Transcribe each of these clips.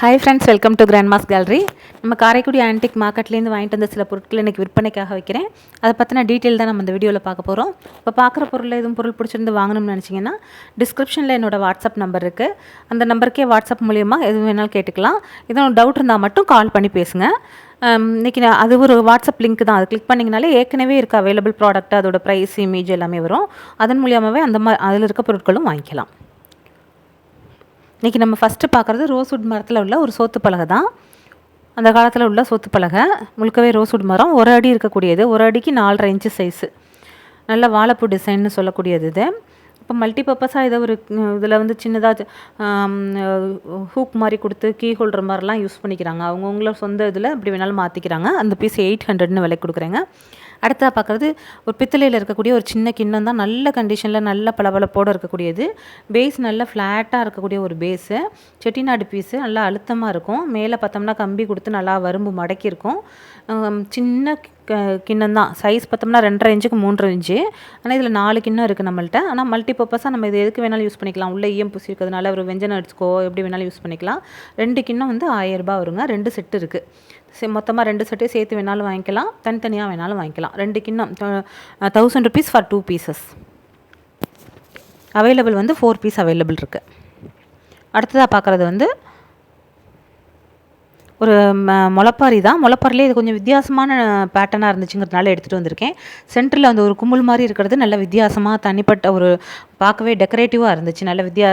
Hi friends welcome to grand mass gallery நம்ம Karaikudi antique மார்க்கெட்லேருந்து வாங்கிட்டு வந்த சில பொருட்கள் இன்றைக்கி விற்பனைக்காக வைக்கிறேன். அதை பற்றின டீட்டெயில் தான் நம்ம இந்த வீடியோவில் பார்க்க போகிறோம் இப்போ பார்க்குற பொருள் எதுவும் பொருள் பிடிச்சிருந்து வாங்கணும்னு நினச்சிங்கன்னா டிஸ்கிரிப்ஷனில் என்னோடய வாட்ஸ்அப் நம்பர் இருக்குது அந்த நம்பருக்கே வாட்ஸ்அப் மூலியமாக எது வேணாலும் கேட்டுக்கலாம். எதுவும் டவுட் இருந்தால் மட்டும் கால் பண்ணி பேசுங்க. இன்றைக்கி நான் அது ஒரு வாட்ஸ்அப் லிங்க் தான். அது கிளிக் பண்ணிங்கனாலே ஏற்கனவே இருக்க அவைலபிள் ப்ராடக்ட் அதோட ப்ரைஸ் இமேஜ் எல்லாமே வரும். அதன் மூலியமாகவே அந்த மாதிரி அதில் இருக்க பொருட்களும் வாங்கிக்கலாம். இன்றைக்கி நம்ம ஃபஸ்ட்டு பார்க்குறது ரோஸ்வுட் மரத்தில் உள்ள ஒரு சோத்து பலகை தான். அந்த காலத்தில் உள்ள சோத்து பலகை. முழுக்கவே ரோஸ்வுட் மரம். ஒரு அடி இருக்கக்கூடியது. ஒரு அடிக்கு நாலரை இன்ச்சு சைஸு நல்ல வாழைப்பூ டிசைன்னு சொல்லக்கூடியது இது. இப்போ மல்டி பர்பஸாக ஏதோ ஒரு இதில் வந்து சின்னதாக ஹூக் மாதிரி கொடுத்து கீ ஹோல்டர் மாதிரிலாம் யூஸ் பண்ணிக்கிறாங்க. அவங்கவுங்கள சொந்த இதில் எப்படி வேணாலும் மாற்றிக்கிறாங்க அந்த பீஸ் எயிட் ஹண்ட்ரட்னு விலை கொடுக்குறேங்க. அடுத்ததாக பார்க்குறது ஒரு பித்தளையில் இருக்கக்கூடிய ஒரு சின்ன கிண்ணம் தான் நல்ல கண்டிஷனில் நல்ல பளபளப்போடு இருக்கக்கூடியது. பேஸ் நல்ல ஃப்ளாட்டாக இருக்கக்கூடிய ஒரு பேஸு செட்டிநாடு பீஸு நல்லா அழுத்தமாக இருக்கும். மேலே பார்த்தோம்னா கம்பி கொடுத்து நல்லா வரும்பு மடக்கியிருக்கும் சின்ன கிண்ணம் தான் சைஸ் பார்த்தோம்னா ரெண்டரை இன்ச்சுக்கு மூன்றரை இன்ச்சு. ஆனால் இதில் நாலு கிண்ணம் இருக்குது நம்மள்ட்ட. ஆனால் மல்டி பர்பஸாக நம்ம இது எதுக்கு வேணாலும் யூஸ் பண்ணிக்கலாம். உள்ளே ஈயம் பூசி இருக்கிறதுனால ஒரு வெஞ்சனம் அடிச்சுக்கோ எப்படி வேணாலும் யூஸ் பண்ணிக்கலாம். ரெண்டு கிண்ணம் வந்து ஆயிரரூபா ரூபாய் வருங்க. ரெண்டு செட்டு இருக்குது சே மொத்தமாக ரெண்டு செட்டே சேர்த்து வேணாலும் வாங்கிக்கலாம். தனித்தனியாக வேணாலும் வாங்கிக்கலாம். ரெண்டு கிண்ணம் thousand rupees for two pieces available வந்து ஃபோர் பீஸ் அவைலபிள் இருக்குது அடுத்ததாக பார்க்குறது வந்து ஒரு ம முளைப்பாரி தான். முளப்பாரிலே இது கொஞ்சம் வித்தியாசமான பேட்டர்னாக இருந்துச்சுங்கிறதுனால எடுத்துகிட்டு வந்திருக்கேன். சென்டரில் அந்த ஒரு கும்பல் மாதிரி இருக்கிறது நல்ல வித்தியாசமாக தனிப்பட்ட ஒரு பார்க்கவே டெக்கரேட்டிவாக இருந்துச்சு. நல்ல வித்தியா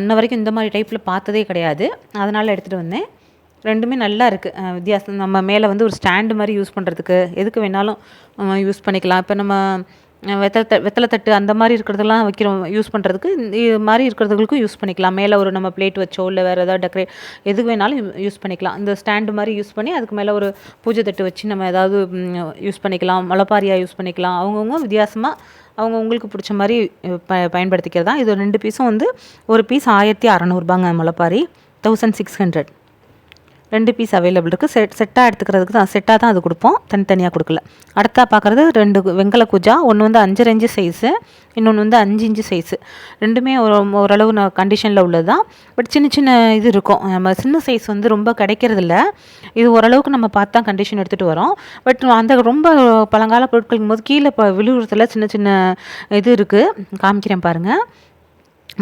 இன்ன வரைக்கும் இந்த மாதிரி டைப்பில் பார்த்ததே கிடையாது. அதனால் எடுத்துகிட்டு வந்தேன். ரெண்டுமே நல்லா இருக்குது வித்தியாசம். நம்ம மேலே வந்து ஒரு ஸ்டாண்டு மாதிரி யூஸ் பண்ணுறதுக்கு எதுக்கு வேணாலும் யூஸ் பண்ணிக்கலாம். இப்போ நம்ம வெத்தலை த வெத்தலை தட்டு அந்த மாதிரி இருக்கிறதெல்லாம் வைக்கிறோம் யூஸ் பண்ணுறதுக்கு இது மாதிரி இருக்கிறதுகளுக்கும் யூஸ் பண்ணிக்கலாம். மேலே ஒரு நம்ம பிளேட் வச்சோ இல்லை வேறு ஏதாவது டெக்கரேட் எதுக்கு வேணாலும் யூஸ் பண்ணிக்கலாம். இந்த ஸ்டாண்டு மாதிரி யூஸ் பண்ணி அதுக்கு மேலே ஒரு பூஜை தட்டு வச்சு நம்ம ஏதாவது யூஸ் பண்ணிக்கலாம். முளைப்பாரியாக யூஸ் பண்ணிக்கலாம். அவங்கவுங்க வித்தியாசமாக அவங்க உங்களுக்கு பிடிச்ச மாதிரி ப பயன்படுத்திக்கிறது. தான் இது ரெண்டு பீஸும் வந்து ஒரு பீஸ் ஆயிரத்தி அறநூறுபாங்க முளைப்பாரி. தௌசண்ட் சிக்ஸ் ஹண்ட்ரட் ரெண்டு பீஸ் அவைலபிள் இருக்குது செட் செட்டாக எடுத்துக்கிறதுக்கு தான் செட்டாக தான் அது கொடுப்போம். தனித்தனியாக கொடுக்கல. அடுத்தா பார்க்குறது ரெண்டு வெங்கல குஜா ஒன்று வந்து அஞ்சரை இன்ச்சு சைஸு இன்னொன்று வந்து அஞ்சு இன்ச்சு சைஸு ரெண்டுமே ஒரு ஓரளவு நான் கண்டிஷனில் உள்ளது தான். பட் சின்ன சின்ன இது இருக்கும். நம்ம சின்ன சைஸ் வந்து ரொம்ப கிடைக்கிறதில்ல. இது ஓரளவுக்கு நம்ம பார்த்து தான் கண்டிஷன் எடுத்துகிட்டு வரோம். பட் அந்த ரொம்ப பழங்கால பொருட்களுக்கும் போது கீழே இப்போ விழுவுறதுல சின்ன சின்ன இது இருக்குது காமிக்கிறேன் பாருங்கள்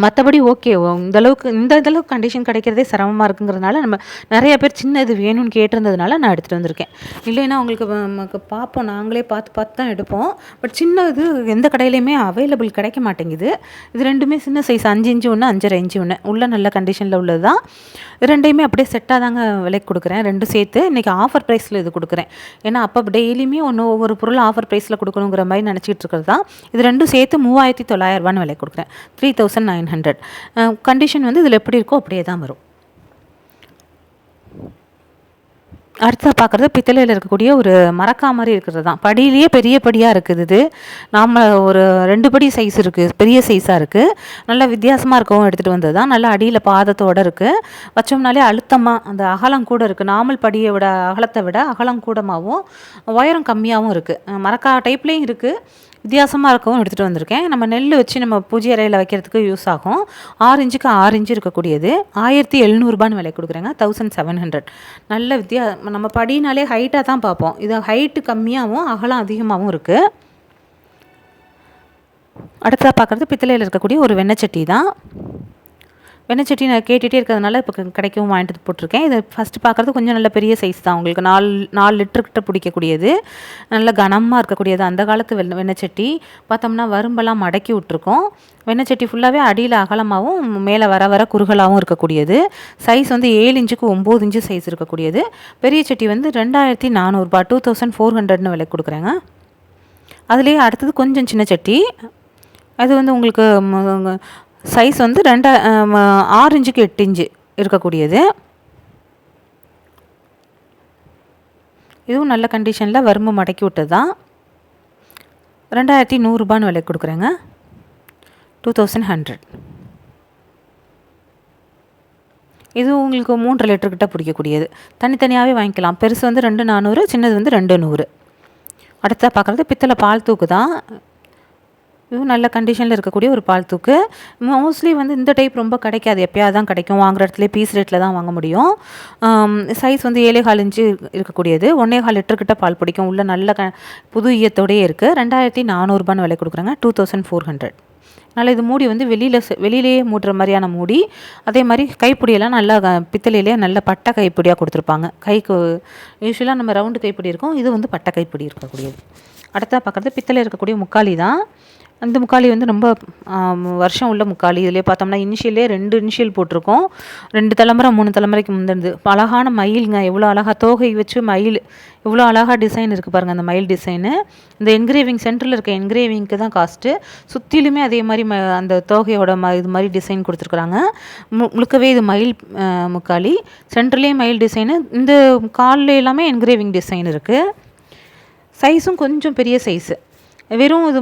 மற்றபடி ஓகே இந்த அளவுக்கு இந்த அளவுக்கு கண்டிஷன் கிடைக்கிறதே சிரமமாக இருக்குங்கிறதுனால நம்ம நிறைய பேர் சின்ன இது வேணும்னு கேட்டிருந்ததுனால நான் எடுத்துகிட்டு வந்திருக்கேன். இல்லைன்னா உங்களுக்கு நமக்கு பார்ப்போம். நாங்களே பார்த்து பார்த்து தான் எடுப்போம். பட் சின்ன இது எந்த கடையிலையுமே அவைலபிள் கிடைக்க மாட்டேங்குது. இது ரெண்டுமே சின்ன சைஸ் அஞ்சு இன்ச்சு ஒன்று அஞ்சரை இன்ச்சு ஒன்று உள்ள நல்ல கண்டிஷனில் உள்ளது தான். ரெண்டையுமே அப்படியே செட்டாக தாங்க விலைக்கு கொடுக்குறேன். ரெண்டும் சேர்த்து இன்றைக்கி ஆஃபர் ப்ரைஸில் இது கொடுக்குறேன். ஏன்னா அப்போ டெய்லியுமே ஒன்று ஒவ்வொரு பொருள் ஆஃபர் ப்ரைஸில் கொடுக்கணுங்கிற மாதிரி நினச்சிக்கிட்டு இருக்கிறது தான். இது ரெண்டும் சேர்த்து மூவாயிரத்தி தொள்ளாயிரரூபான்னு விலை கொடுக்குறேன். Three thousand nine nine hundred condition வந்து இதில் எப்படி இருக்கோ அப்படியே தான் வரும். அடுத்த பார்க்குறது பித்தளையில் இருக்கக்கூடிய ஒரு மரக்கா மாதிரி இருக்கிறது தான். படியிலேயே பெரிய படியாக இருக்குது இது. நாம் ஒரு ரெண்டு படி சைஸ் இருக்குது பெரிய சைஸாக இருக்குது நல்ல வித்தியாசமாக இருக்கவும் எடுத்துகிட்டு வந்தது தான். நல்ல அடியில் பாதத்தோடு இருக்குது வச்சோம்னாலே அழுத்தமாக அந்த அகலம் கூட இருக்குது நாமல் படியை விட அகலத்தை விட அகலம் கூடமாகவும் உயரம் கம்மியாகவும் இருக்குது மரக்கா டைப்லேயும் இருக்குது வித்தியாசமாக இருக்கவும் எடுத்துகிட்டு வந்திருக்கேன். நம்ம நெல் வச்சு நம்ம பூஜை அறையில் வைக்கிறதுக்கு யூஸ் ஆகும். ஆறு ஆரஞ்சு ஆறு இருக்கக்கூடியது. ஆயிரத்தி எழுநூறுபான்னு விலை கொடுக்குறேங்க. தௌசண்ட் செவன் ஹண்ட்ரட் நல்ல வித்தியா நம்ம படினாலே ஹைட்டாக தான் பார்ப்போம். இது ஹைட்டு கம்மியாகவும் அகலம் அதிகமாகவும் இருக்குது அடுத்ததாக பார்க்குறது பித்தளையில் இருக்கக்கூடிய ஒரு வெண்ணச்சட்டி தான் வெண்ணச்சட்டி நான் கேட்டுகிட்டே இருக்கிறதுனால இப்போ கிடைக்கவும் வாங்கிட்டு போட்டிருக்கேன். இது ஃபஸ்ட்டு பார்க்குறது கொஞ்சம் நல்ல பெரிய சைஸ் தான் உங்களுக்கு. நாலு நாலு லிட்டர்கிட்ட பிடிக்கக்கூடியது. நல்ல கனமாக இருக்கக்கூடியது. அந்த காலத்து வெண்ண வெண்ணச்சட்டி பார்த்தோம்னா வரும்பெல்லாம் மடக்கி விட்ருக்கோம் வெண்ணச்சட்டி ஃபுல்லாகவே அடியில் அகலமாகவும் மேலே வர வர குறுகலாகவும் இருக்கக்கூடியது. சைஸ் வந்து ஏழு இன்ச்சுக்கு ஒம்பது இன்ச்சு சைஸ் இருக்கக்கூடியது. பெரிய சட்டி வந்து ரெண்டாயிரத்தி நானூறுரூபா டூ தௌசண்ட் ஃபோர் ஹண்ட்ரட்னு விலை கொடுக்குறேங்க. அதுலேயே அடுத்தது கொஞ்சம் சின்ன சட்டி. அது வந்து உங்களுக்கு சைஸ் வந்து ரெண்டா ஆறு இன்ச்சுக்கு எட்டு இன்ச்சு இருக்கக்கூடியது. இதுவும் நல்ல கண்டிஷனில் வரும்பு மடக்கி விட்டது தான் ரெண்டாயிரத்தி நூறுரூபான்னு விலை கொடுக்குறேங்க. Two thousand hundred. இது உங்களுக்கு மூன்றரை லிட்டர்கிட்ட பிடிக்கக்கூடியது. தனித்தனியாகவே வாங்கிக்கலாம். பெருசு வந்து ரெண்டு நானூறு சின்னது வந்து ரெண்டு நூறு. அடுத்த பார்க்குறது பித்தளை பால் தூக்கு தான் இதுவும் நல்ல கண்டிஷனில் இருக்கக்கூடிய ஒரு பால் தூக்கு. மோஸ்ட்லி வந்து இந்த டைப் ரொம்ப கிடைக்காது. எப்பயாவது தான் கிடைக்கும். வாங்குற இடத்துல பீஸ் ரேட்டில் தான் வாங்க முடியும். சைஸ் வந்து ஏழே கால் இன்ச்சு இருக்கக்கூடியது. ஒன்றே கால் லிட்டர்கிட்ட பால் பிடிக்கும். உள்ள நல்ல க புது ஈயத்தோடயே இருக்குது ரெண்டாயிரத்தி நானூறுபான்னு விலை கொடுக்குறாங்க. டூ தௌசண்ட் ஃபோர் ஹண்ட்ரட் அதனால் இது மூடி வந்து வெளியில் வெளியிலேயே மூடுற மாதிரியான மூடி. அதே மாதிரி கைப்பிடியெல்லாம் நல்லா பித்தளையிலேயே பித்தளையிலே நல்ல பட்டை கைப்பிடியாக கொடுத்துருப்பாங்க. கைக்கு யூஸ்வலாக நம்ம ரவுண்டு கைப்பிடி இருக்கும். இது வந்து பட்டை கைப்பிடி இருக்கக்கூடியது. அடுத்தா பார்க்குறது பித்தளை இருக்கக்கூடிய முக்காலி தான். அந்த முக்காலி வந்து ரொம்ப வருஷம் உள்ள முக்காலி. இதிலே பார்த்தோம்னா இனிஷியலே ரெண்டு இனிஷியல் போட்டிருக்கோம். ரெண்டு தலைமுறை மூணு தலைமுறைக்கு முந்தினது. அழகான மயிலுங்க எவ்வளோ அழகாக தோகை வச்சு மயில் இவ்வளோ அழகாக டிசைன் இருக்குது பாருங்கள் அந்த மயில் டிசைனு இந்த என்கிரேவிங் சென்டரில் இருக்க என்கிரேவிங்க்கு தான் காஸ்ட்டு சுற்றிலுமே அதே மாதிரி ம அந்த தோகையோட ம இது மாதிரி டிசைன் கொடுத்துருக்குறாங்க. மு முழுக்கவே இது மயில் முக்காலி. சென்டர்லேயே மயில் டிசைனு இந்த காலில் எல்லாமே என்கிரேவிங் டிசைன் இருக்குது சைஸும் கொஞ்சம் பெரிய சைஸு வெறும் இது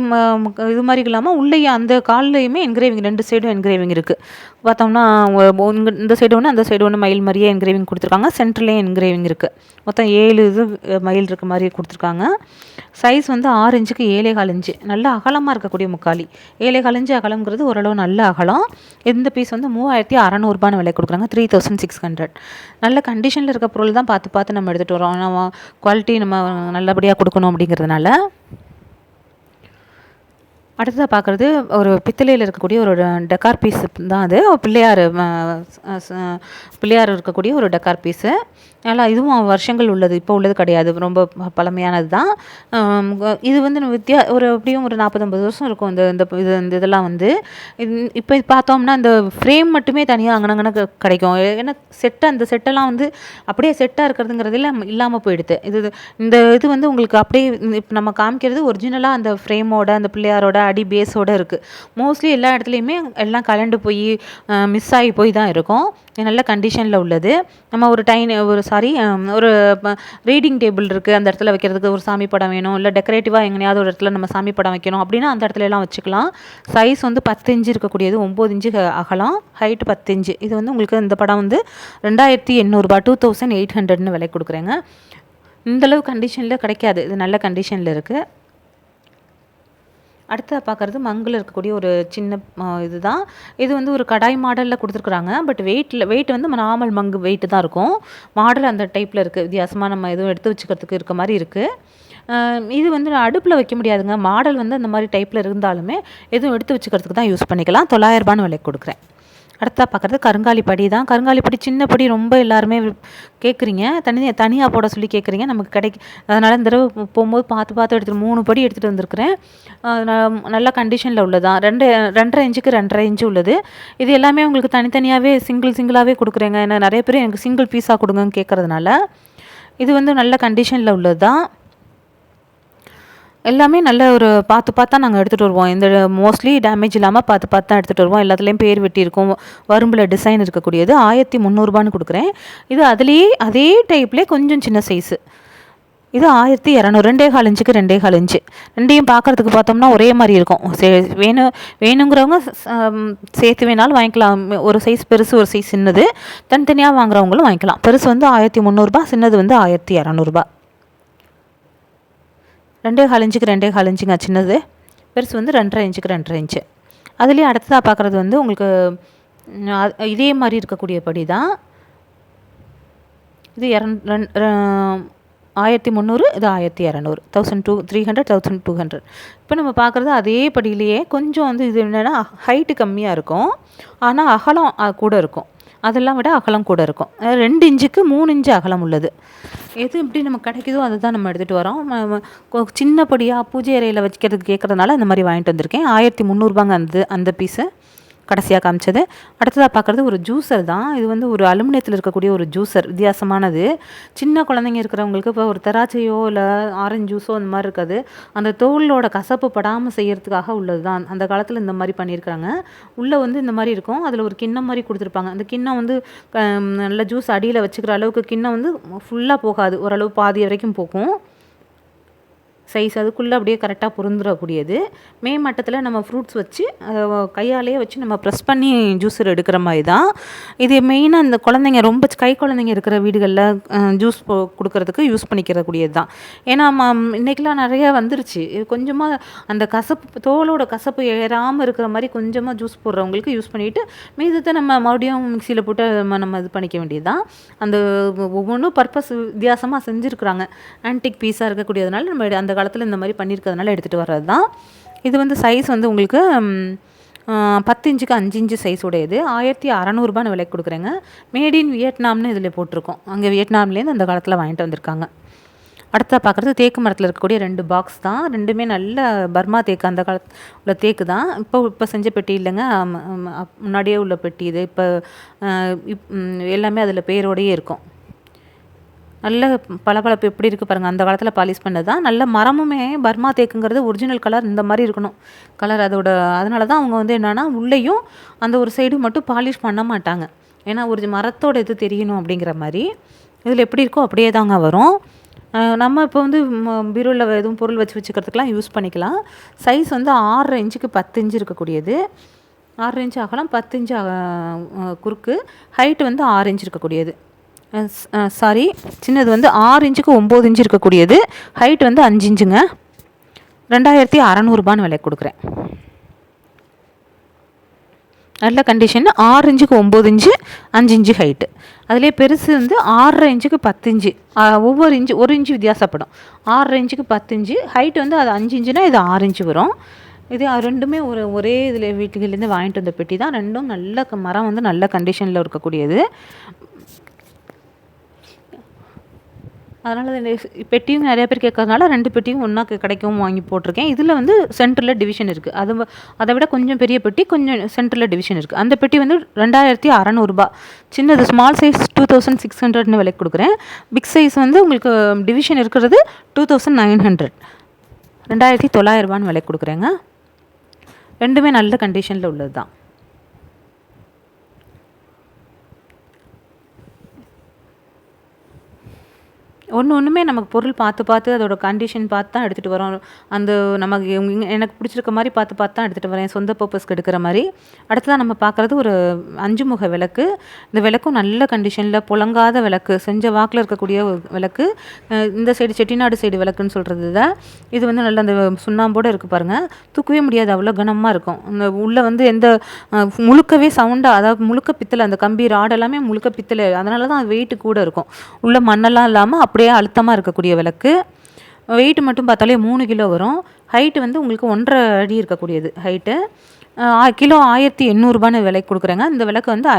இது மாதிரி இல்லாமல் உள்ளேயே அந்த கால்லையுமே என்கிரேவிங் ரெண்டு சைடும் என்கிரேவிங் இருக்குது பார்த்தோம்னா இந்த சைடு ஒன்று அந்த சைடு ஒன்று மயில் மாதிரியே என்கிரேவிங் கொடுத்துருக்காங்க. சென்டர்லேயே என்கிரேவிங் இருக்குது மொத்தம் ஏழு இது மயில் இருக்க மாதிரி கொடுத்துருக்காங்க. சைஸ் வந்து ஆறு இன்ச்சுக்கு ஏழே கால் இன்ச்சு. நல்ல அகலமாக இருக்கக்கூடிய முக்காலி. ஏழே கால் இன்ச்சு அகலங்கிறது ஓரளவு நல்ல அகலம். இந்த பீஸ் வந்து மூவாயிரத்தி அறநூறுபான்னு விலை கொடுக்குறாங்க. த்ரீ தௌசண்ட் சிக்ஸ் ஹண்ட்ரட் நல்ல கண்டிஷனில் இருக்க பொருள் தான் பார்த்து பார்த்து நம்ம எடுத்துகிட்டு வரோம். நம்ம குவாலிட்டி நம்ம நல்லபடியாக கொடுக்கணும் அப்படிங்கிறதுனால. அடுத்ததாக பார்க்குறது ஒரு பித்தளையில் இருக்கக்கூடிய ஒரு டெக்கார் பீஸ் தான் அது. பிள்ளையார் பிள்ளையார் இருக்கக்கூடிய ஒரு டெக்கார் பீஸு நல்லா இதுவும் வருஷங்கள் உள்ளது இப்போ உள்ளது கிடையாது ரொம்ப ப- பழமையானது தான் இது வந்து வித்தியா ஒரு எப்படியும் ஒரு நாற்பது ஐம்பது வருஷம் இருக்கும் இந்த இந்த இது இந்த இதெல்லாம் வந்து. இப்போ பார்த்தோம்னா இந்த ஃப்ரேம் மட்டுமே தனியாக அங்கனங்கன கிடைக்கும். ஏன்னா செட்டு அந்த செட்டெல்லாம் வந்து அப்படியே செட்டாக இருக்கிறதுங்கிறதுல இல்லாமல் போயிடுது. இது இது- இந்த இது வந்து உங்களுக்கு அப்படியே இப்போ நம்ம காமிக்கிறது ஒரிஜினலாக அந்த ஃப்ரேமோட அந்த பிள்ளையாரோட அடி பேஸோட இருக்குது மோஸ்ட்லி எல்லா இடத்துலையுமே எல்லாம் கலண்டு போய் மிஸ் ஆகி போய் தான் இருக்கும். நல்ல கண்டிஷனில் உள்ளது. நம்ம ஒரு டைன் ஒரு சாரி ஒரு ரீடிங் டேபிள் இருக்குது அந்த இடத்துல வைக்கிறதுக்கு ஒரு சாமி படம் வேணும் இல்லை டெக்கரேட்டிவாக எங்கேயாவது ஒரு இடத்துல நம்ம சாமி படம் வைக்கணும் அப்படின்னா அந்த இடத்துல எல்லாம் வச்சுக்கலாம். சைஸ் வந்து பத்து இன்ச்சு இருக்கக்கூடியது ஒம்பது இஞ்சு க- அகலம் ஹைட் பத்து இஞ்சு இது வந்து உங்களுக்கு இந்த படம் வந்து ரெண்டாயிரத்தி எண்ணூறுபா டூ தௌசண்ட் எயிட் ஹண்ட்ரட்னு விலை கொடுக்குறேங்க. இந்தளவு கண்டிஷனில் கிடைக்காது. இது நல்ல கண்டிஷனில் இருக்குது அடுத்ததாக பார்க்குறது மங்கில் இருக்கக்கூடிய ஒரு சின்ன இதுதான். இது வந்து ஒரு கடாய் மாடலில் கொடுத்துருக்குறாங்க. பட் வெயிட்டில் வெயிட் வந்து நார்மல் மங்கு வெயிட்டு தான் இருக்கும். மாடல் அந்த டைப்பில் இருக்குது வித்தியாசமாக நம்ம எதுவும் எடுத்து வச்சுக்கிறதுக்கு இருக்க மாதிரி இருக்குது இது வந்து அடுப்பில் வைக்க முடியாதுங்க. மாடல் வந்து அந்த மாதிரி டைப்பில் இருந்தாலுமே எதுவும் எடுத்து வச்சுக்கிறதுக்கு தான் யூஸ் பண்ணிக்கலாம். தொள்ளாயிரரூபான்னு விலைக்கு கொடுக்குறேன். அடுத்தா பார்க்குறது கருங்காலி படி தான். கருங்காலி படி சின்ன படி ரொம்ப எல்லாருமே கேட்குறீங்க தனி தனியாக போட சொல்லி கேட்குறீங்க நமக்கு கிடைக்கு அதனால் இந்த தடவை போகும்போது பார்த்து பார்த்து எடுத்துகிட்டு மூணு படி எடுத்துகிட்டு வந்திருக்கிறேன். நல்ல கண்டிஷனில் உள்ளதான் ரெண்டு ரெண்டரை இன்ச்சுக்கு ரெண்டரை இன்ச்சு உள்ளது. இது எல்லாமே உங்களுக்கு தனித்தனியாகவே சிங்கிள் சிங்கிளாகவே கொடுக்குறேங்க. ஏன்னா நிறைய பேர் எனக்கு சிங்கிள் பீஸாக கொடுங்கன்னு கேட்குறதுனால இது வந்து நல்ல கண்டிஷனில் உள்ளது தான் எல்லாமே நல்ல ஒரு பார்த்து பார்த்தா நாங்கள் எடுத்துகிட்டு வருவோம். எந்த மோஸ்ட்லி டேமேஜ் இல்லாமல் பார்த்து பார்த்து தான் எடுத்துகிட்டு வருவோம். எல்லாத்துலேயும் பேர் வெட்டியிருக்கும் வரும்பில் டிசைன் இருக்கக்கூடியது. ஆயிரத்தி முந்நூறுபான்னு கொடுக்குறேன். இது அதுலேயே அதே டைப்லேயே கொஞ்சம் சின்ன சைஸு இது ஆயிரத்தி இரநூறு. ரெண்டே கால் இன்ச்சுக்கு ரெண்டே கால் இன்ச்சு. ரெண்டையும் பார்க்குறதுக்கு பார்த்தோம்னா ஒரே மாதிரி இருக்கும். சே வேணும் வேணுங்கிறவங்க சேர்த்து வேணாலும் வாங்கிக்கலாம். ஒரு சைஸ் பெருசு ஒரு சைஸ் சின்னது. தனித்தனியாக வாங்குறவங்களும் வாங்கிக்கலாம். பெருசு வந்து ஆயிரத்தி முந்நூறுரூபா சின்னது வந்து ஆயிரத்தி இரநூறுபா. ரெண்டே கால் இன்ச்சுக்கு ரெண்டே கால் இன்ச்சுங்க சின்னது. பெருசு வந்து ரெண்டரை இன்ச்சுக்கு ரெண்டரை இன்ச்சு. அதுலேயே அடுத்ததாக பார்க்குறது வந்து உங்களுக்கு இதே மாதிரி இருக்கக்கூடிய படி தான் இது இரந் ரெண் ர- ஆயிரத்தி முந்நூறு இது ஆயிரத்தி இரநூறு. Thousand two three hundred thousand two hundred இப்போ நம்ம பார்க்குறது அதே படியிலேயே கொஞ்சம் வந்து இது என்னென்னா ஹைட்டு கம்மியாக இருக்கும். ஆனால் அகலம் கூட இருக்கும். அதெல்லாம் விட அகலம் கூட இருக்கும். ரெண்டு இன்ச்சுக்கு மூணு இன்ச்சு அகலம் உள்ளது. எது எப்படி நம்ம கிடைக்குதோ அதை தான் நம்ம எடுத்துகிட்டு வரோம். சின்னப்படியாக கொ- பூஜை அறையில் வச்சுக்கிறதுக்கு கேட்குறதுனால அந்த மாதிரி வாங்கிட்டு வந்திருக்கேன். ஆயிரத்தி முந்நூறுபாங்க அந்த அந்த பீஸு. கடைசியாக காமிச்சது. அடுத்ததாக பார்க்குறது ஒரு ஜூஸர் தான். இது வந்து ஒரு அலுமினியத்தில் இருக்கக்கூடிய ஒரு ஜூஸர் வித்தியாசமானது. சின்ன குழந்தைங்க இருக்கிறவங்களுக்கு இப்போ ஒரு திராட்சையோ இல்லை ஆரஞ்சு ஜூஸோ அந்த மாதிரி இருக்காது. அந்த தோலோட கசப்பு படாமல் செய்கிறதுக்காக உள்ளது தான் அந்த காலத்தில் இந்த மாதிரி பண்ணியிருக்காங்க உள்ளே வந்து இந்த மாதிரி இருக்கும். அதில் ஒரு கிண்ணம் மாதிரி கொடுத்துருப்பாங்க. அந்த கிண்ணம் வந்து க- நல்ல ஜூஸ் அடியில் வச்சுக்கிற அளவுக்கு கிண்ணம் வந்து ஃபுல்லாக போகாது. ஓரளவு பாதி வரைக்கும் போகும். சைஸ் அதுக்குள்ளே அப்படியே கரெக்டாக பொருந்துடக்கூடியது மே மட்டத்தில் நம்ம ஃப்ரூட்ஸ் வச்சு கையாலேயே வச்சு நம்ம ப்ரெஸ் பண்ணி ஜூஸர் எடுக்கிற மாதிரி தான் இது மெயினாக இந்த குழந்தைங்க ரொம்ப கை குழந்தைங்க இருக்கிற வீடுகளில் ஜூஸ் கொடுக்கறதுக்கு யூஸ் பண்ணிக்கிறக்கூடியது தான் ஏன்னா இன்றைக்கெலாம் நிறையா வந்துருச்சு. கொஞ்சமாக அந்த கசப்பு தோலோட கசப்பு ஏறாமல் இருக்கிற மாதிரி கொஞ்சமாக ஜூஸ் போடுறவங்களுக்கு யூஸ் பண்ணிவிட்டு மீதத்தை நம்ம மறுபடியும் மிக்சியில் போட்டு நம்ம நம்ம இது பண்ணிக்க வேண்டியது தான் அந்த ஒவ்வொன்றும் பர்பஸ் வித்தியாசமாக செஞ்சுருக்குறாங்க. ஆன்டிக் பீஸாக இருக்கக்கூடியதுனால நம்ம அந்த காலத்தில் இந்த மாதிரி பண்ணியிருக்கிறதுனால எடுத்துகிட்டு வர்றது தான் இது வந்து சைஸ் வந்து உங்களுக்கு பத்து இன்ச்சுக்கு அஞ்சு இன்ச்சு சைஸ் உடையது. ஆயிரத்தி அறநூறுபான்னு விலைக்கு கொடுக்குறேங்க. மேட் இன் வியட்நாம்னு இதில் போட்டிருக்கோம். அங்கே வியட்நாம்லேருந்து அந்த காலத்தில் வாங்கிட்டு வந்திருக்காங்க. அடுத்த பார்க்குறது தேக்கு மரத்தில் இருக்கக்கூடிய ரெண்டு பாக்ஸ் தான். ரெண்டுமே நல்ல பர்மா தேக்கு. அந்த காலத்து உள்ள தேக்கு தான் இப்போ இப்போ செஞ்ச பெட்டி இல்லைங்க. முன்னாடியே உள்ள பெட்டி இது. இப்போ எல்லாமே அதில் பேரோடையே இருக்கும். நல்ல பளபளப்பு எப்படி இருக்குது பாருங்கள் அந்த காலத்தில் பாலிஷ் பண்ணது தான் நல்ல மரமுமே பர்மா தேக்குங்கிறது ஒரிஜினல் கலர் இந்த மாதிரி இருக்கணும். கலர் அதோட அதனால தான் அவங்க வந்து என்னென்னா உள்ளேயும் அந்த ஒரு சைடு மட்டும் பாலிஷ் பண்ண மாட்டாங்க. ஏன்னா ஒரு மரத்தோட இது தெரியணும் அப்படிங்கிற மாதிரி. இதில் எப்படி இருக்கோ அப்படியே தாங்க வரும். நம்ம இப்போ வந்து பீரோவில் எதுவும் பொருள் வச்சு வச்சுக்கிறதுக்கெலாம் யூஸ் பண்ணிக்கலாம். சைஸ் வந்து ஆறரை இன்ச்சுக்கு பத்து இன்ச்சு இருக்கக்கூடியது. ஆறு இன்ச்சு அகலம் பத்து இன்ச்சு குறுக்கு. ஹைட்டு வந்து ஆறு இன்ச் இருக்கக்கூடியது. சாரி சின்னது வந்து ஆறு இன்ச்சுக்கு ஒம்பது இன்ச்சு இருக்கக்கூடியது. ஹைட் வந்து அஞ்சு இன்ச்சுங்க. ரெண்டாயிரத்தி அறநூறுபான்னு விலை கொடுக்குறேன். நல்ல கண்டிஷன் ஆறு இன்ச்சுக்கு ஒம்பது இன்ச்சு அஞ்சு இன்ச்சு ஹைட்டு அதிலே பெருசு வந்து ஆறரை இன்ச்சுக்கு பத்து இன்ச்சு. ஒவ்வொரு இன்ச்சு ஒரு இன்ச்சு வித்தியாசப்படும். ஆறரை இன்ச்சுக்கு பத்து இன்ச்சு. ஹைட்டு வந்து அது அஞ்சு இன்ச்சுனா இது ஆறு இன்ச்சு வரும். இது ரெண்டுமே ஒரு ஒரே இதில் வீட்டுகள்லேருந்து வாங்கிட்டு வந்த பெட்டி தான். ரெண்டும் நல்ல மரம் வந்து நல்ல கண்டிஷனில் இருக்கக்கூடியது. அதனால் பெட்டியும் நிறைய பேர் கேட்கறதுனால ரெண்டு பெட்டியும் ஒன்றா கிடைக்கவும் வாங்கி போட்டிருக்கேன். இதில் வந்து சென்டரில் டிவிஷன் இருக்குது அது அதை விட கொஞ்சம் பெரிய பெட்டி கொஞ்சம் சென்டரில் டிவிஷன் இருக்குது அந்த பெட்டி வந்து ரெண்டாயிரத்தி அறநூறுபா. சின்னது small size two thousand six ஹண்ட்ரட்னு விலைக்கு கொடுக்குறேன். பிக் சைஸ் வந்து உங்களுக்கு டிவிஷன் இருக்கிறது டூ தௌசண்ட் நைன் ஹண்ட்ரட் ரெண்டாயிரத்தி தொள்ளாயிரரூபான்னு விலைக்கு கொடுக்குறேங்க. ரெண்டுமே நல்ல கண்டிஷனில் உள்ளது தான் ஒன்று ஒன்றுமே நமக்கு பொருள் பார்த்து பார்த்து அதோட கண்டிஷன் பார்த்து தான் எடுத்துகிட்டு வரோம். அந்த நமக்கு எனக்கு பிடிச்சிருக்க மாதிரி பார்த்து பார்த்து தான் எடுத்துகிட்டு வரேன். சொந்த பர்பஸ்க்கு எடுக்கிற மாதிரி. அடுத்ததான் நம்ம பார்க்குறது ஒரு அஞ்சு முக விளக்கு. இந்த விளக்கும் நல்ல கண்டிஷனில் புழங்காத விளக்கு செஞ்ச வாக்கில் இருக்கக்கூடிய விளக்கு. இந்த சைடு செட்டிநாடு சைடு விளக்குன்னு சொல்கிறது தான் இது வந்து நல்ல அந்த சுண்ணாம்போடு இருக்குது பாருங்கள் தூக்கவே முடியாது அவ்வளோ கனமாக இருக்கும். இந்த உள்ளே வந்து எந்த முழுக்கவே சவுண்டாக அதாவது முழுக்க பித்தளை அந்த கம்பி ராடெல்லாமே முழுக்க பித்தளை. அதனால தான் வெயிட்டு கூட இருக்கும். உள்ள மண்ணெல்லாம் இல்லாமல் அப்படியே அழுத்தமாக இருக்கக்கூடிய விளக்கு. வெயிட் மட்டும் பார்த்தாலே மூணு கிலோ வரும். ஹைட்டு வந்து உங்களுக்கு ஒன்றரை அடி இருக்கக்கூடியது ஹைட்டு கிலோ ஆயிரத்தி எண்ணூறுபான்னு விலைக்கு கொடுக்குறேங்க. இந்த விளக்கு வந்து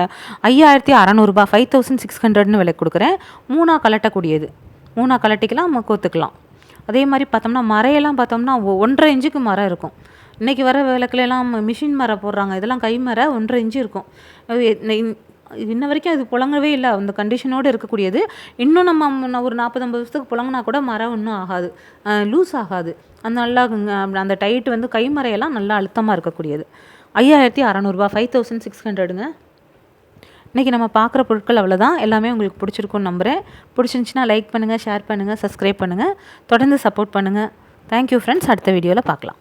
ஐயாயிரத்தி அறநூறுபா ஃபைவ் தௌசண்ட் சிக்ஸ் ஹண்ட்ரட்னு விலைக்கு கொடுக்குறேன். மூணாக கலட்டக்கூடியது. மூணாக கலட்டிக்கலாம் நம்ம கோத்துக்கலாம். அதே மாதிரி பார்த்தோம்னா மரையெல்லாம் பார்த்தோம்னா ஒன்றரை இன்ச்சுக்கு மரம் இருக்கும். இன்றைக்கி வர விளக்குலாம் மிஷின் மரம் போடுறாங்க. இதெல்லாம் கை மரம் ஒன்றரை இன்ச்சு இருக்கும். இன்ன வரைக்கும் அது புழங்கவே இல்லை. அந்த கண்டிஷனோடு இருக்கக்கூடியது. இன்னும் நம்ம ஒரு நாற்பது ஐம்பது வருஷத்துக்கு புழங்கினா கூட மரம் இன்னும் ஆகாது. லூஸ் ஆகாது. அந்த நல்லா அந்த டைட் வந்து கைமறையெல்லாம் நல்லா அழுத்தமாக இருக்கக்கூடியது. ஐயாயிரத்தி அறநூறுபா ஃபைவ் தௌசண்ட் சிக்ஸ் ஹண்ட்ரடுங்க இன்றைக்கி நம்ம பார்க்குற பொருட்கள் அவ்வளோதான் எல்லாமே உங்களுக்கு பிடிச்சிருக்கும்னு நம்புகிறேன் பிடிச்சிருந்துச்சின்னா லைக் பண்ணுங்கள் ஷேர் பண்ணுங்கள் சப்ஸ்கிரைப் பண்ணுங்கள் தொடர்ந்து சப்போர்ட் பண்ணுங்கள் தேங்க்யூ ஃப்ரெண்ட்ஸ் அடுத்த வீடியோவில் பார்க்கலாம்.